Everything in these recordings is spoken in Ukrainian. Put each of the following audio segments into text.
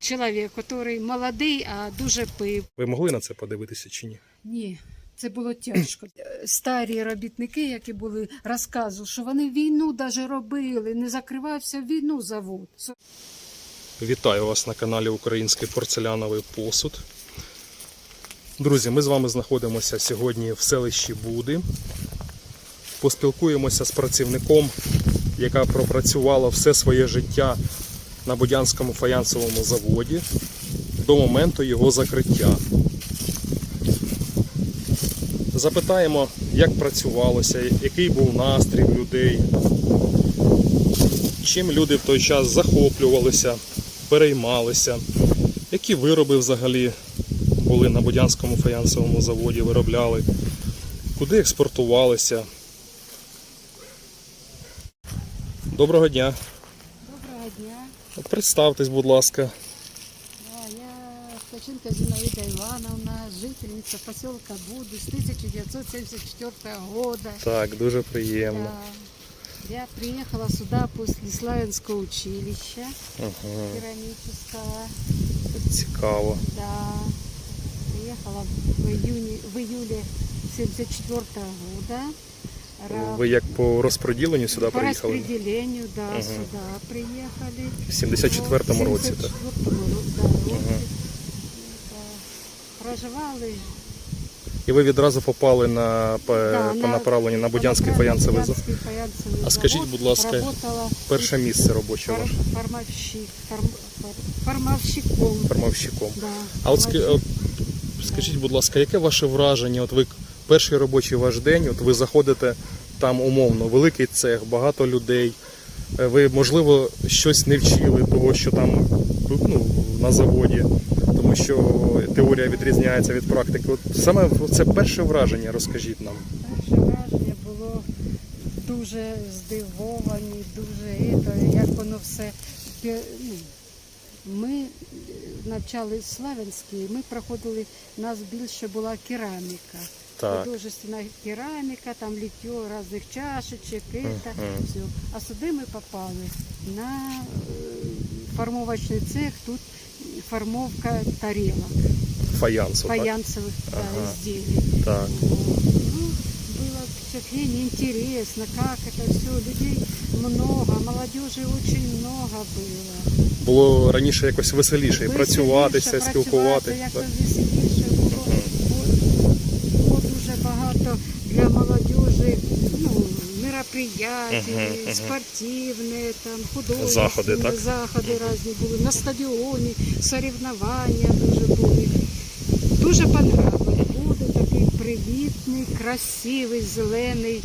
Чоловік, який молодий, а дуже пив. Ви могли на це подивитися чи ні? Ні, це було тяжко. Старі робітники, які були, розказували, що вони війну даже робили, не закривався війну завод. Вітаю вас на каналі Український порцеляновий посуд. Друзі, ми з вами знаходимося сьогодні в селищі Буди. Поспілкуємося з працівником, яка пропрацювала все своє життя на Будянському фаянсовому заводі до моменту його закриття. Запитаємо, як працювалося, який був настрій людей, чим люди в той час захоплювалися, переймалися, які вироби взагалі були на Будянському фаянсовому заводі, виробляли, куди експортувалися. Доброго дня. Доброго дня. От Представтесь, будь ласка. Да, я Ткаченко Зинаида Ивановна, жительница поселка Буды с 1974 года. Так, дуже приємно. Да. Я приехала сюда после Славянского училища Ага, керамического. цікаво. Да. Приехала в июне, в июле 74 года. Ра- Ви як по розподіленню сюди по приїхали? распределению, да, Ага. сюда приехали. В 74-му році, так? 74-му році, да, році. Ага. Проживали І ви відразу попали на, по, Да, по направленню на Будянський на фаянсовий завод. А скажіть, будь ласка, Перше місце робоче ваше фармовщик, фарм- фар- фармовщиком. фармовщиком. Да, А от, от скажіть, будь ласка, яке ваше враження? От ви перший робочий ваш день, от ви заходите там умовно, великий цех, багато людей. Е, Ви, можливо, щось не вчили того, що там ну, на заводі, тому що теорія відрізняється від практики. От саме це перше враження, розкажіть нам. Перше враження було дуже здивовані, дуже як воно все. Ми е, навчали Славянський, ми проходили, у нас більше була кераміка. Так. Художественна кераміка, там літьо різних чашечок, Мгм. все. А сюди ми попали на е, формовочний цех, тут формовка тарелок, Фаянсу, так? фаянсових да, Ага. изделий. Так. Ну, было впечатление интересно, как это все, людей много, молодежи очень много было. Було раніше якось веселіше і працюватися, Веселіше спілкуватися. працювати, так? Як веселіше було, було, було дуже багато для молодежі, ну, мероприятий, Мгм, мгм. спортивні, там, художні Заходи, так? заходи різні були, на стадіоні, соревнування дуже були. Дуже понравилось. Такий привітний, красивий, зелений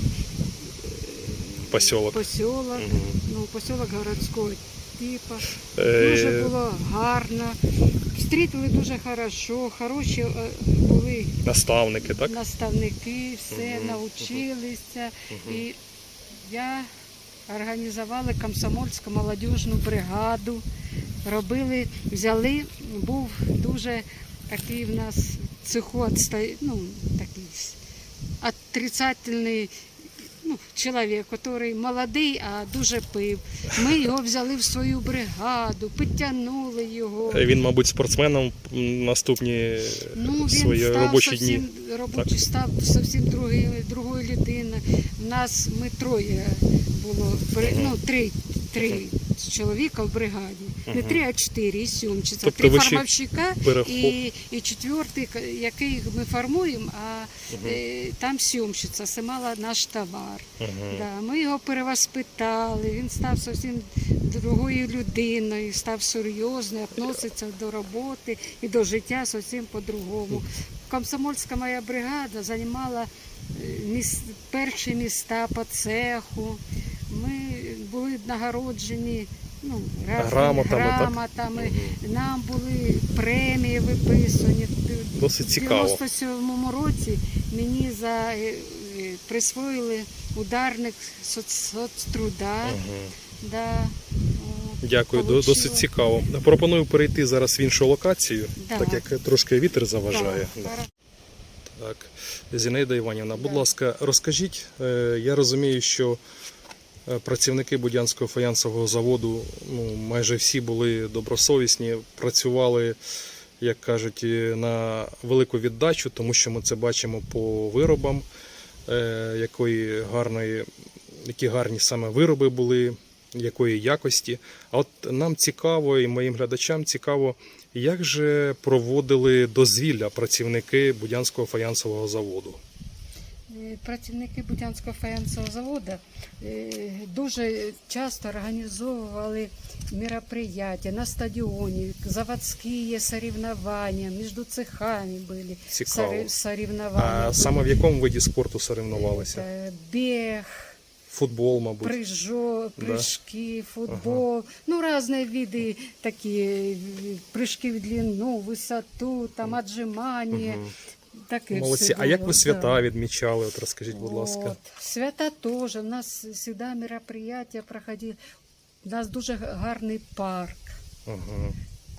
Посілок. посілок, ну, посілок городського типу. Е, Дуже було гарно. Встрітили дуже хорошо, хороші е, були Наставники, так? наставники, все Мгм, навчилися. Мгм. І я організувала комсомольську молодіжну бригаду. Робили, взяли, був дуже такий в нас цеху отста- ну, такий отрицательний ну, чоловік, який молодий, а дуже пив. Ми його взяли в свою бригаду, підтягнули його. Е, Він, мабуть, спортсменом наступні Ну, він свої став робочі зовсім, дні. робочий став зовсім другою людиною. У нас ми троє було, ну, три, три чоловіка в бригаді. Не три, а чотири, і сьомчиця. Тобто три фармовщика перехоп- і, і четвертий, який ми формуємо, а е, там сьомчиця, симала наш товар. Мгм. Да, ми його перевоспитали, він став зовсім другою людиною, став серйозним, відноситься до роботи і до життя зовсім по-другому. Комсомольська моя бригада займала е, міс... перші міста по цеху. Ми нагороджені ну, разними Грамотами, так? Нам були премії виписані. Досить У цікаво. 97-му році мені за, е, е, присвоїли ударник соц, соцтруда. Мгм. Да. Дякую, Получила. досить цікаво. Пропоную перейти зараз в іншу локацію, Да. так як трошки вітер заважає. Да. Так, Зінаїда Іванівна, будь Да. ласка, розкажіть. е, Я розумію, що працівники Будянського фаянсового заводу ну, майже всі були добросовісні, працювали, як кажуть, е, на велику віддачу, тому що ми це бачимо по виробам, е, якої гарної, які гарні саме вироби були, якої якості. А от нам цікаво, і моїм глядачам цікаво, як же проводили дозвілля працівники Будянського фаянсового заводу? Е, Працівники Будянського фаянсового заводу е, дуже часто організовували мероприятия на стадіоні, заводські соревнования, між цехами були Цікаво. сори- соревнования. А саме в якому виді спорту соревнувалися? Е, Біг, Футбол, мабуть. прыжок, Да. прыжки, футбол, ну разные виды такие, э, прыжки в длину, высоту, там отжимания. Мгм. Таке Молодці. все А як було, ви да. свята відмічали? От розкажіть, будь ласка. От. Свята теж. У нас завжди мероприятия проходили. У нас дуже гарний парк. Ага.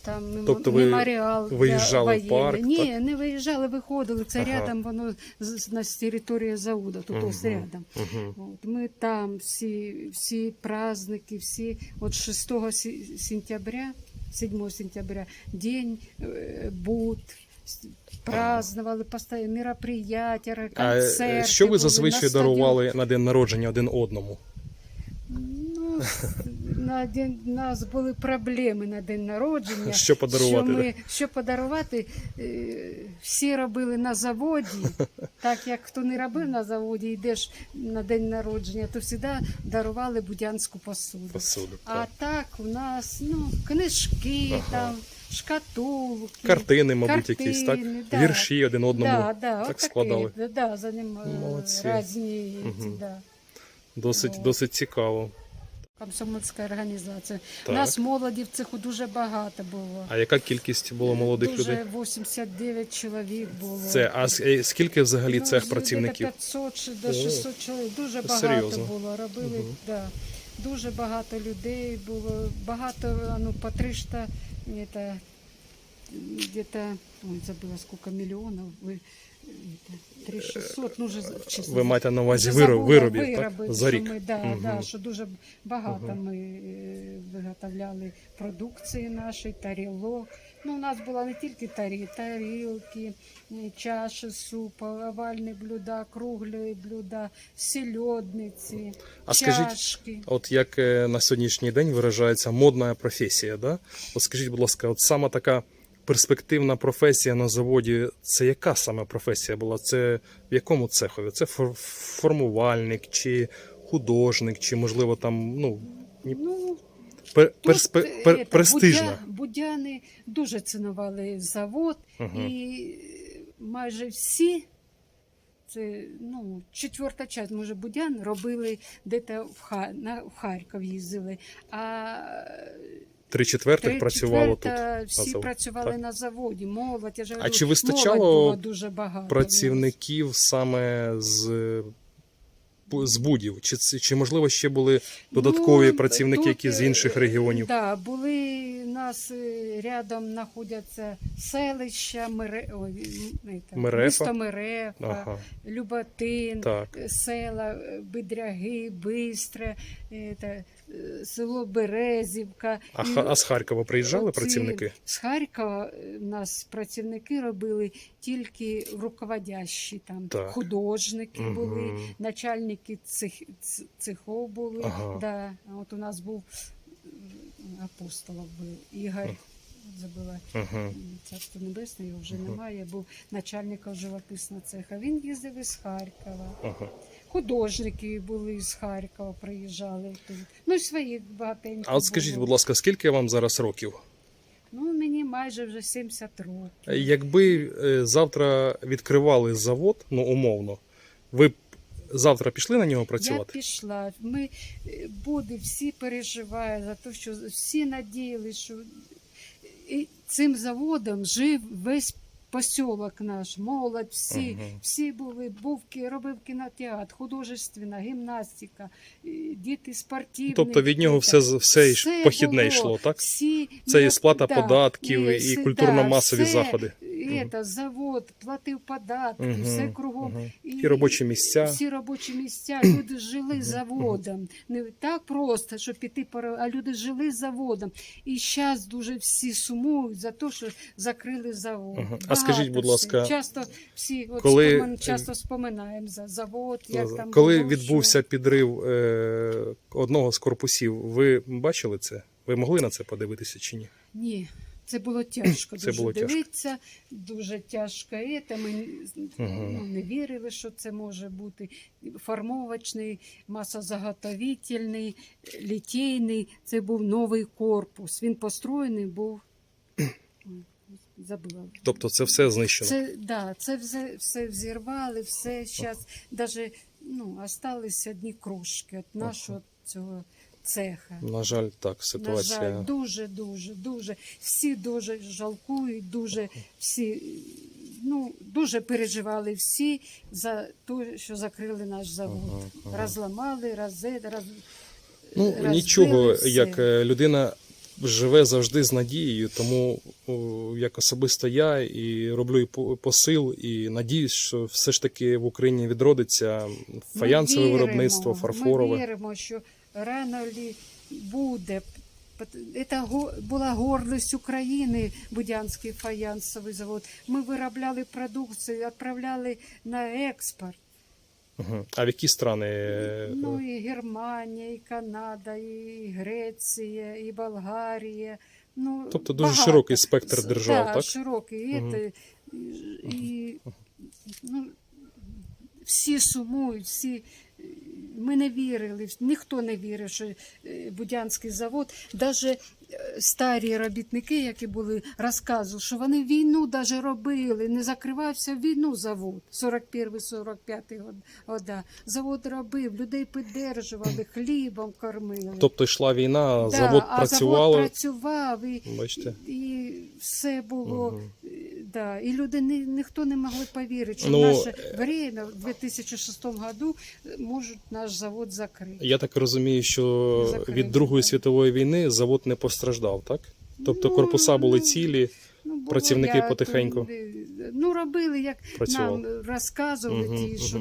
Там Тобто ви меморіал для виїжджали в парк, Ні, так? не виїжджали, виходили. Це Ага. рядом, воно з- з- на з території заводу, тут ось рядом. Мгм. От, ми там всі, всі праздники, всі, от 6 сентября, 7 сентября, день э, Буд, праздновали постоянно мероприятия, концерти. е, що ви були, зазвичай стадіон. дарували на день народження один одному? Ну, на день у нас були проблеми на день народження. Що подарувати, Що, ми, що подарувати? е, Всі робили на заводі. Так як хто не робив на заводі, йдеш на день народження, то завжди дарували будянську посуду. Посуду. А так. так у нас ну, книжки, Ага. там, шкатулки. Картини, мабуть, картини, якісь, так? да. Вірші один одному Да, да, так складали. Да, да, за ним е, Молодці. різні, Мгм. да. Досить, От. досить цікаво. Комсомольська організація. Так. Нас молоді в цеху дуже багато було. А яка кількість було молодих дуже людей? 89 чоловік було. Це, а е, скільки взагалі Ну, цех працівників? 500 чи до 600 чоловік. Дуже багато серйозно. було. Робили, Мгм. да. Дуже багато людей було. Багато, ну, по 300, это, где-то, ой, забыла, сколько миллионов. Вы, это, 3600, ну, вже чесно. Ви маєте на увазі Вже вироб, забула виробів вироби, так? за що рік? Ми, да, Мгм. да, що дуже багато Мгм. ми е, виготовляли продукції нашої, тарілок. Ну, у нас була не тільки тарі, тарілки, чаші супу, овальні блюда, круглі блюда, сільодниці, А скажіть. От як е, на сьогоднішній день виражається модна професія, да? От скажіть, будь ласка, от саме така перспективна професія на заводі, це яка саме професія була? Це в якому цехові? Це формувальник, чи художник, чи можливо там ну ні- Ну, пер- тут, е, пер- это, престижна. будя- будяни дуже цінували завод, Мгм. і майже всі. Це ну, четверта часть, може, Будян робили десь в, Ха... на... в Харків їздили. А Три четвертих працювало тут. на всі заводі. працювали Так. на заводі. Молодь, я ж А говорю, чи молодь вистачало було дуже багато. Працівників саме з, з будів? Чи, чи можливо ще були додаткові Ну, працівники, тут, які з е, інших регіонів? Да, були у нас е, рядом знаходяться селища, Мере... Ой, не, так, Мерефа? місто Мерефа, Ага, Люботин, так. е, села е, Бидряги, Бистре, е, село Березівка. А, І а з Харкова приїжджали оці- працівники? З Харкова е, нас працівники робили тільки руководящі, там Так. художники були, начальники цех, цехов були. Ага. Да. От у нас був м, апостолов був Ігор. Забула Ага. царство небесне, його вже немає. Був начальником живописного цеха. Він їздив із Харкова. Ага. Художники були з Харкова, приїжджали тут. Ну і свої багатенькі. А от скажіть, було. будь ласка, скільки вам зараз років? Ну, мені майже вже 70 років. Якби е, завтра відкривали завод, ну умовно, ви б завтра пішли на нього Я працювати? пішла. Ми е, буде, всі переживають за те, що всі надіялися, що цим заводом жив весь посілок наш, молодь, всі, всі були, був робив кінотеатр, художественна, гімнастика, і діти спортивні. Тобто від нього це- все, все, похідне було. йшло, так? Всі, Це і сплата да, податків, і все- культурно-масові все, заходи. І это, завод платив податки, Мгм, все кругом. мгм. І робочі місця. Всі робочі місця, люди жили заводом. Не так просто, щоб піти, а люди жили заводом. І зараз дуже всі сумують за те, що закрили завод. Мгм. А скажіть, будь ласка, часто всі от коли- спомин- часто споминаємо за завод, як там Коли було, відбувся підрив е, одного з корпусів, ви бачили це? Ви могли на це подивитися чи ні? Ні, це було тяжко Це дуже було тяжко. дивитися, дуже тяжко. І це ми Мгм. ну, не вірили, що це може бути формовочний, масозаготовительний, літейний. Це був новий корпус. Він построєний був. Ой, Забула. Тобто це все знищено. Це, да, це все, все взірвали, все зараз навіть ну, осталися одні кружки від нашого цього цеха. На жаль, так, На ситуація. жаль, дуже, дуже, дуже. Всі дуже жалкують, дуже всі ну, дуже переживали всі за те, що закрили наш завод. Ага, ага. Розламали, роз, роз, Ну розбили нічого, все. як е, людина живе завжди з надією, тому як особисто я і роблю і по- посил, і надіюсь, що все ж таки в Україні відродиться Ми фаянсове віримо, виробництво, фарфорове. Ми віримо, що рано лі буде. Це була гордість України, Будянський фаянсовий завод. Ми виробляли продукцію, відправляли на експорт. А в які страни? е, Ну і Германія, і Канада, і Греція, і Болгарія. Ну, Тобто дуже багато. широкий спектр держав, да, так? широкий. І, Мгм. це, і, ну, всі сумують, всі. Ми не вірили, ніхто не вірив, що е, Будянський завод, навіть старі робітники, які були, розказували, що вони війну даже робили, не закривався війну завод, 41-45 года. Завод робив, людей піддержували, хлібом кормили. Тобто йшла війна, Да, завод а працював. завод працював і, Бачите? і все було. Мгм. Да, і люди ні, ніхто не могли повірити, що Ну, в наше время в 2006 году е, можуть наш завод закрити. Я так розумію, що Закрити, від Другої так. світової війни завод не постраждав, так? Тобто Ну, корпуса були ну, цілі. Ну, було Працівники як, потихеньку е, Ну, робили, як Працювали. нам розказували Мгм, ті, що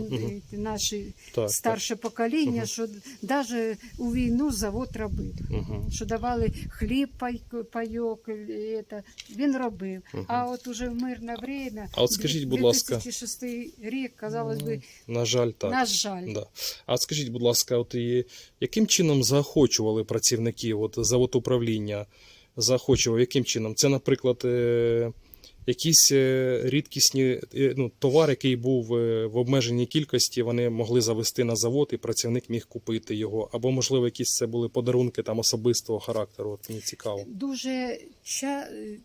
ті наші Так, старше покоління, Мгм. що навіть у війну завод робив. Угу. Що давали хліб пай, пайок, е, це, він робив. Мгм. А от уже в мирне время, А от скажіть, будь ласка. 2006 рік, казалось би, На жаль, так. на жаль. Да. А от скажіть, будь ласка, от і яким чином заохочували працівників, от завод управління заохочував, яким чином? Це, наприклад, е, якісь е, рідкісні е, ну, товар, який був в обмеженій кількості, вони могли завести на завод, і працівник міг купити його. Або, можливо, якісь це були подарунки там особистого характеру. От мені цікаво. Дуже ча-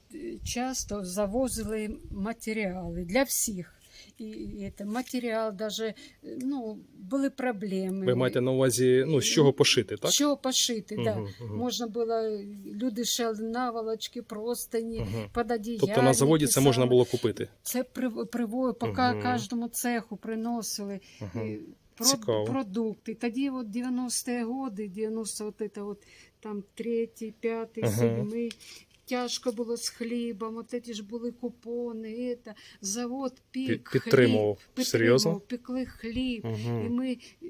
часто завозили матеріали для всіх. І, і це, матеріал даже, е, ну, були проблеми. Ви маєте на увазі, ну, з чого пошити, так? Що пошити, да. Мгм, мгм. Можна було, люди шили наволочки, простині, Мгм. пододіяльники. Тобто на заводі це можна було купити. Це при, привоє, по Мгм. кожному цеху приносили. Е, Про, Цікаво. продукти. Тоді от 90-ті годи, 90 от это от, там третій, п'ятий, Ага. седьмий. Тяжко було з хлібом, от ці ж були купони, это, завод пік, Під- підтримував. хліб, Серйозно? підтримував, пекли хліб. І Угу. ми е,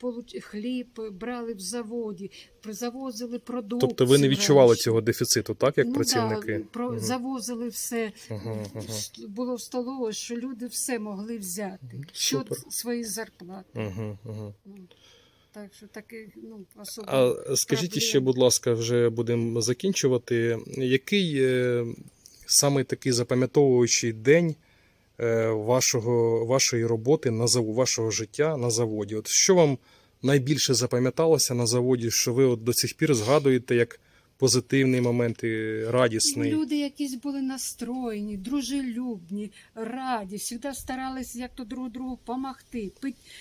получ- хліб брали в заводі, завозили продукти. Тобто ви не відчували цього дефіциту, так, як ну, працівники? Да, про, Мгм. Завозили все. Мгм. Ст- Було в столовій, що люди все могли взяти. Супер. Що свої зарплати. Мгм, мгм. Так що таке, ну, особо. А скажіть проблем. ще, будь ласка, вже будемо закінчувати. Який е, саме такий запам'ятовуючий день е, вашого, вашої роботи на заводі, вашого життя на заводі? От що вам найбільше запам'яталося на заводі, що ви от до цих пір згадуєте як позитивний момент і радісний? Люди якісь були настроєні, дружелюбні, раді, завжди старалися як то друг другу допомогти,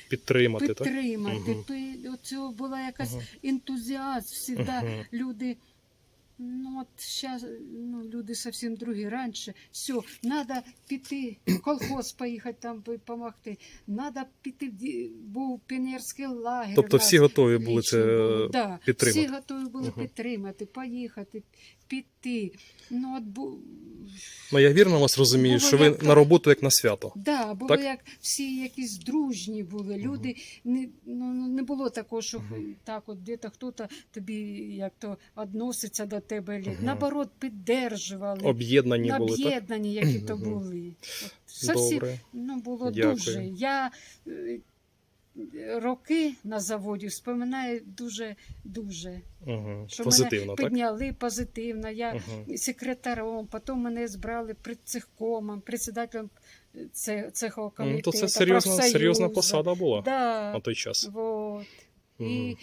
Підтримати, так? підтримати. Мгм. Пи- Оцього була якась угу. ентузіазм, завжди угу. люди Ну от зараз ну, люди зовсім другі. Раніше все, треба піти в колхоз поїхати там допомогти. Треба піти, в був піонерський лагерь. Тобто всі готові були це да, підтримати. Всі готові були Мгм. підтримати, поїхати, піти. Ну, от, бу... Ну я вірно вас розумію, Було що ви як- на роботу як на свято. Да, було Так? як всі якісь дружні були. Люди не, ну, не було такого, що Мгм. так, от де-то хтось тобі як то відноситься до тебе. Мгм. Наоборот, піддержували. Об'єднані були, так? Об'єднані, які то були. От, зовсім, Добре. ну, було Дякую. дуже. Я е, роки на заводі вспоминаю дуже, дуже. Угу. Що Позитивно, мене так? підняли позитивно. Я Угу. секретаром, потім мене збрали предцехкомом, председателем це- цехового Ну, комітету. то це серйозна, серйозна посада була Да, на той час. вот. Мгм.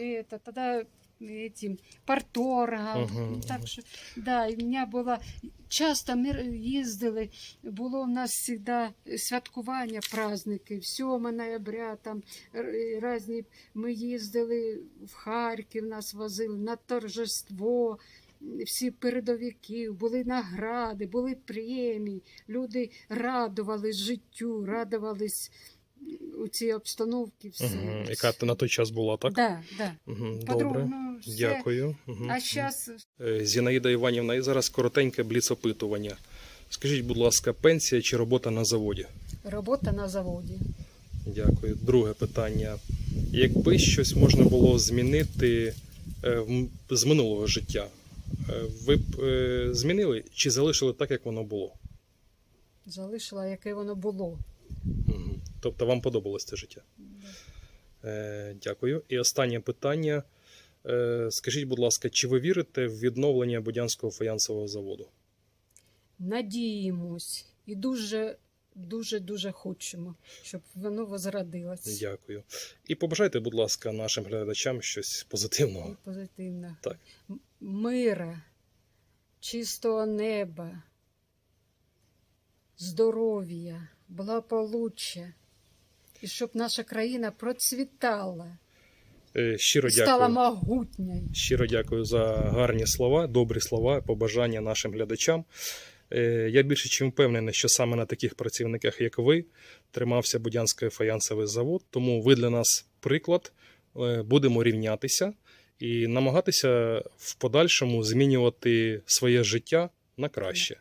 І это, тогда этим парторгом. Мгм, Так що, да, і в мене була часто ми їздили. Було в нас завжди святкування, праздники, 7 ноября, там різні. Ми їздили в Харків, нас возили на торжество. Всі передовики, були награди, були премії. Люди радувались життю, радувались у цій обстановці. Все. Угу. Яка на той час була, так? Да, да. Угу. Добре. ну, все. Дякую. Угу. А зараз Е, Зінаїда Іванівна, і зараз коротеньке бліцопитування. Скажіть, будь ласка, пенсія чи робота на заводі? робота на заводі. Дякую. Друге питання. Якби щось можна було змінити е, з минулого життя, е, ви б змінили чи залишили так, як воно було? Залишила, яке воно було. Тобто вам подобалось це життя? Е, Дякую. І останнє питання. Е, Скажіть, будь ласка, чи ви вірите в відновлення Будянського фаянсового заводу? Надіємось і дуже, дуже, дуже хочемо, щоб воно возродилось. Дякую. І побажайте, будь ласка, нашим глядачам щось позитивного. Позитивно. Так. Мира, чистого неба, здоров'я, благополуччя. І щоб наша країна процвітала, Е, Щиро стала дякую. могутньою. Щиро дякую за гарні слова, добрі слова, побажання нашим глядачам. Е, Я більше чим впевнений, що саме на таких працівниках, як ви, тримався Будянський фаянсовий завод. Тому ви для нас приклад. Е, Будемо рівнятися і намагатися в подальшому змінювати своє життя на краще.